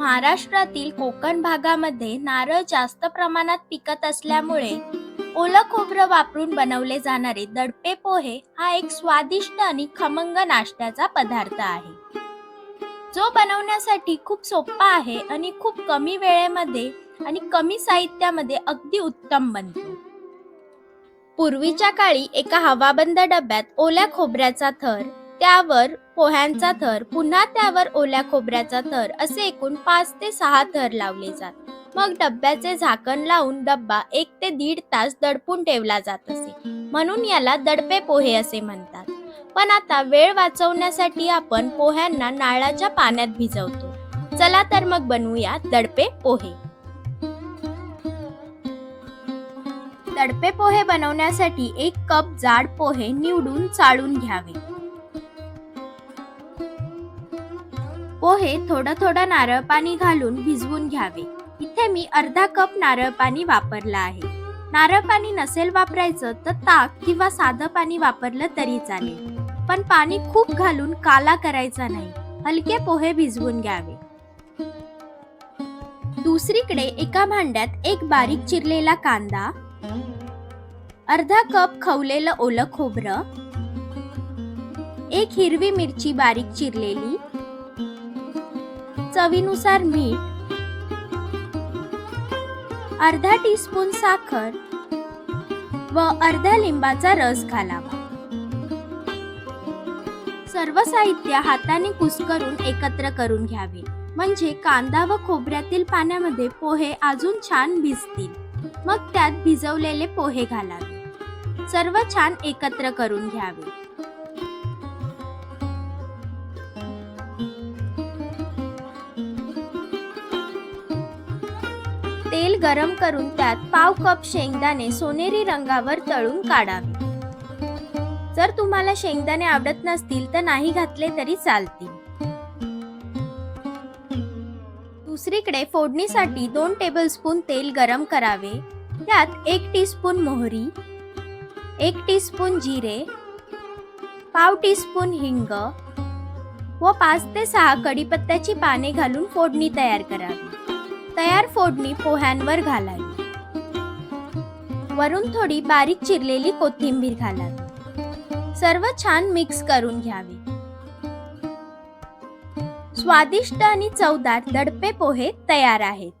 महाराष्ट्रातील कोकण भागामध्ये नारळ जास्त प्रमाणात पिकत असल्यामुळे ओलं खोबरं वापरून बनवले जाणारे दडपे पोहे हा एक स्वादिष्ट आणि खमंग नाश्त्याचा पदार्थ आहे. जो बनवण्यासाठी खूप सोपा आहे आणि खूप कमी वेळेमध्ये आणि कमी साहित्यामध्ये अगदी उत्तम बनतो. पूर्वीच्या काळी एका हवाबंद डब्यात ओल्या खोबऱ्याचा थर त्यावर पोह्यांचा थर पुन्हा त्यावर ओल्या खोबऱ्याचा थर असे एकूण पाच ते सहा थर लावले जात. मग डब्याचे झाकण लावून डब्बा एक ते दीड तास दडपून ठेवला जात असे. म्हणून याला दडपे पोहे असे म्हणतात. पण आता वेळ वाचवण्यासाठी आपण पोह्यांना नारळाच्या पाण्यात भिजवतो. चला तर मग बनवूया दडपे पोहे. दडपे पोहे बनवण्यासाठी एक कप जाड पोहे निवडून चाळून घ्यावे. पोहे थोडं थोडं नारळ पाणी घालून भिजवून घ्यावे. इथे मी अर्धा कप नारळ पाणी वापरलं आहे. नारळ पाणी नसेल वापरायचं तर ताक किंवा साधं पाणी वापरलं तरी चालेल. पण पाणी खूप घालून काला करायचा नाही. हलके पोहे भिजवून घ्यावे. दुसरीकडे एका भांड्यात एक बारीक चिरलेला कांदा अर्धा कप खवलेलं ओलं खोबरं एक हिरवी मिरची बारीक चिरलेली चवीनुसार मीठ अर्धा टीस्पून साखर व अर्धा लिंबाचा रस घालावा. सर्व साहित्य हाताने कुस्करून एकत्र करून घ्यावे. म्हणजे कांदा व खोबऱ्यातील पाण्यामध्ये पोहे अजून छान भिजतील. मग त्यात भिजवलेले पोहे घालावे. सर्व छान एकत्र करून घ्यावे. तेल गरम करून त्यात पाव कप शेंगदाणे सोनेरी रंगावर तळून काढावे. जर तुम्हाला शेंगदाणे आवडत नसतील तर नाही घातले तरी चालतील. दुसरीकडे फोडणीसाठी दोन टेबलस्पून तेल गरम करावे. त्यात एक टीस्पून मोहरी एक टीस्पून जिरे पाव टीस्पून हिंग व पाच ते सहा कढीपत्त्याची पाने घालून फोडणी तयार करावी. फोडणी पोह्यांवर घालावी. वरून थोडी बारीक चिरलेली कोथिंबीर घालावी. सर्व छान मिक्स करून घ्यावे. स्वादिष्ट आणि चवदार दडपे पोहे तयार आहेत.